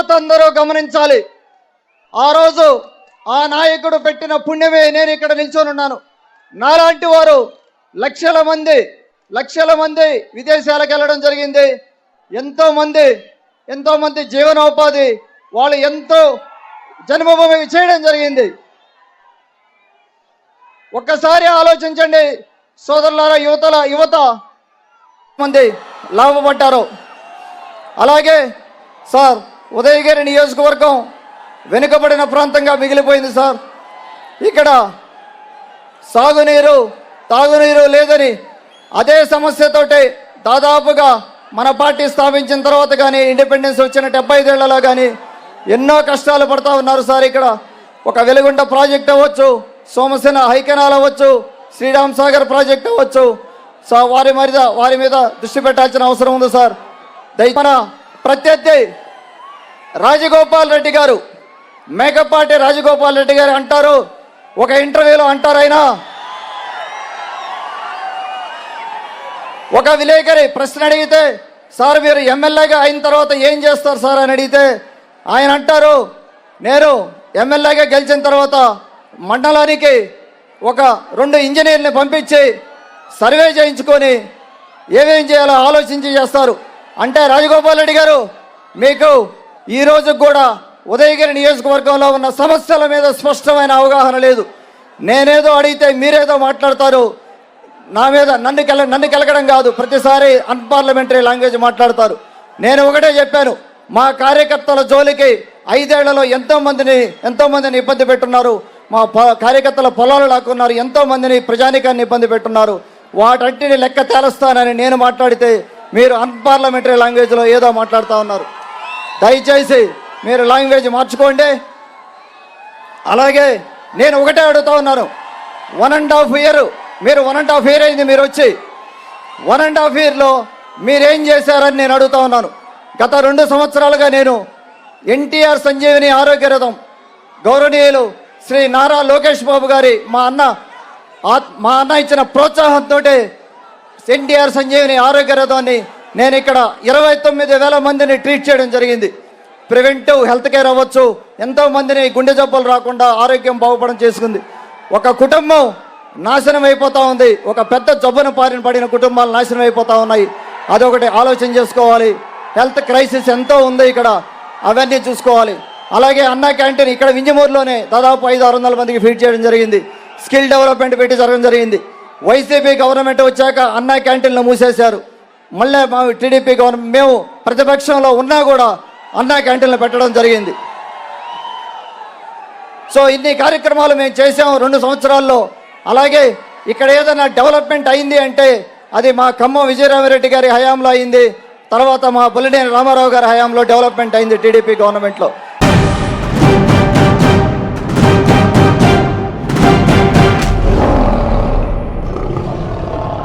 యువత అందరూ గమనించాలి. ఆ రోజు ఆ నాయకుడు పెట్టిన పుణ్యమే నేను ఇక్కడ నిల్చొని ఉన్నాను. నాలాంటి వారు లక్షల మంది లక్షల మంది విదేశాలకు వెళ్ళడం జరిగింది. ఎంతో మంది ఎంతో మంది జీవనోపాధి వాళ్ళు ఎంతో జన్మభూమి చేయడం జరిగింది. ఒక్కసారి ఆలోచించండి సోదరులారా యువతల యువత మంది లాభపడ్డారు. అలాగే సార్ ఉదయగిరి నియోజకవర్గం వెనుకబడిన ప్రాంతంగా మిగిలిపోయింది సార్. ఇక్కడ సాగునీరు తాగునీరు లేదని అదే సమస్యతోటి దాదాపుగా మన పార్టీ స్థాపించిన తర్వాత కానీ ఇండిపెండెన్స్ వచ్చిన డెబ్బై ఐదేళ్ళలో కానీ ఎన్నో కష్టాలు పడతా ఉన్నారు సార్ ఇక్కడ. ఒక వెలుగుంట ప్రాజెక్ట్ అవ్వచ్చు సోమసేన హైకెనాల్ అవ్వచ్చు శ్రీరామ్ సాగర్ ప్రాజెక్ట్ అవ్వచ్చు. సో వారి మీద వారి మీద దృష్టి పెట్టాల్సిన అవసరం ఉంది సార్. దయ మన ప్రత్యర్థి రాజగోపాల్ రెడ్డి గారు. మేకపాటి రాజగోపాల్ రెడ్డి గారు అంటారు. ఒక ఇంటర్వ్యూలో అంటారు ఆయన. ఒక విలేకరి ప్రశ్న అడిగితే సార్ మీరు ఎమ్మెల్యేగా అయిన తర్వాత ఏం చేస్తారు సార్? అని అడిగితే ఆయన అంటారు నేను ఎమ్మెల్యేగా గెలిచిన తర్వాత మండలానికి ఒక రెండు ఇంజనీర్ని పంపించి సర్వే చేయించుకొని ఏమేం చేయాలో ఆలోచించి చేస్తారు. అంటే రాజగోపాల్ రెడ్డి గారు మీకు ఈ కూడా ఉదయగిరి నియోజకవర్గంలో ఉన్న సమస్యల మీద స్పష్టమైన అవగాహన లేదు. నేనేదో అడిగితే మీరేదో మాట్లాడతారు. నా మీద నన్ను కెల నన్ను కెలకడం కాదు ప్రతిసారి అన్పార్లమెంటరీ లాంగ్వేజ్ మాట్లాడతారు. నేను ఒకటే చెప్పాను మా కార్యకర్తల జోలికి ఐదేళ్ళలో ఎంతోమందిని ఎంతోమందిని ఇబ్బంది పెట్టున్నారు. మా ప- కార్యకర్తల పొలాలు లాక్కున్నారు ఎంతోమందిని ప్రజానికాన్ని ఇబ్బంది పెట్టున్నారు. వాటంటిని లెక్క తేలుస్తానని నేను మాట్లాడితే మీరు అన్పార్లమెంటరీ లాంగ్వేజ్లో ఏదో మాట్లాడుతూ ఉన్నారు. దయచేసి మీరు లాంగ్వేజ్ మార్చుకోండి. అలాగే నేను ఒకటే అడుగుతా ఉన్నాను. వన్ అండ్ హాఫ్ ఇయర్ మీరు వన్ అండ్ హాఫ్ ఇయర్ అయింది మీరు వచ్చి. వన్ అండ్ హాఫ్ ఇయర్లో మీరేం చేశారని నేను అడుగుతా ఉన్నాను. గత రెండు సంవత్సరాలుగా నేను ఎన్టీఆర్ సంజీవిని ఆరోగ్య రథం గౌరవనీయులు శ్రీ నారా లోకేష్ బాబు గారి మా అన్న ఆత్- మా అన్న ఇచ్చిన ప్రోత్సాహంతో ఎన్టీఆర్ సంజీవిని ఆరోగ్య రథాన్ని నేను ఇక్కడ ఇరవై తొమ్మిది వేల మందిని ట్రీట్ చేయడం జరిగింది. ప్రివెంటివ్ హెల్త్ కేర్ అవ్వచ్చు. ఎంతో మందిని గుండె జబ్బులు రాకుండా ఆరోగ్యం బాగుపడం చేసుకుంది. ఒక కుటుంబం నాశనం అయిపోతూ ఉంది. ఒక పెద్ద జబ్బున పారిన పడిన కుటుంబాలు నాశనం అయిపోతూ ఉన్నాయి. అదొకటి ఆలోచన చేసుకోవాలి. హెల్త్ క్రైసిస్ ఎంతో ఉంది ఇక్కడ. అవన్నీ చూసుకోవాలి. అలాగే అన్న క్యాంటీన్ ఇక్కడ వింజమూరులోనే దాదాపు ఐదు ఆరు వందల మందికి ఫీడ్ చేయడం జరిగింది. స్కిల్ డెవలప్మెంట్ పెట్టి జరగడం జరిగింది. వైసీపీ గవర్నమెంట్ వచ్చాక అన్న క్యాంటీన్లు మూసేశారు. మళ్ళీ మా టీడీపీ గవర్నమెంట్ మేము ప్రతిపక్షంలో ఉన్నా కూడా అన్నా క్యాంటీన్లు పెట్టడం జరిగింది. సో ఇన్ని కార్యక్రమాలు మేము చేసాం రెండు సంవత్సరాల్లో. అలాగే ఇక్కడ ఏదైనా డెవలప్మెంట్ అయింది అంటే అది మా ఖమ్మం విజయరామరెడ్డి గారి హయాంలో అయింది. తర్వాత మా బొల్లినేని రామారావు గారి హయాంలో డెవలప్మెంట్ అయింది టీడీపీ గవర్నమెంట్లో.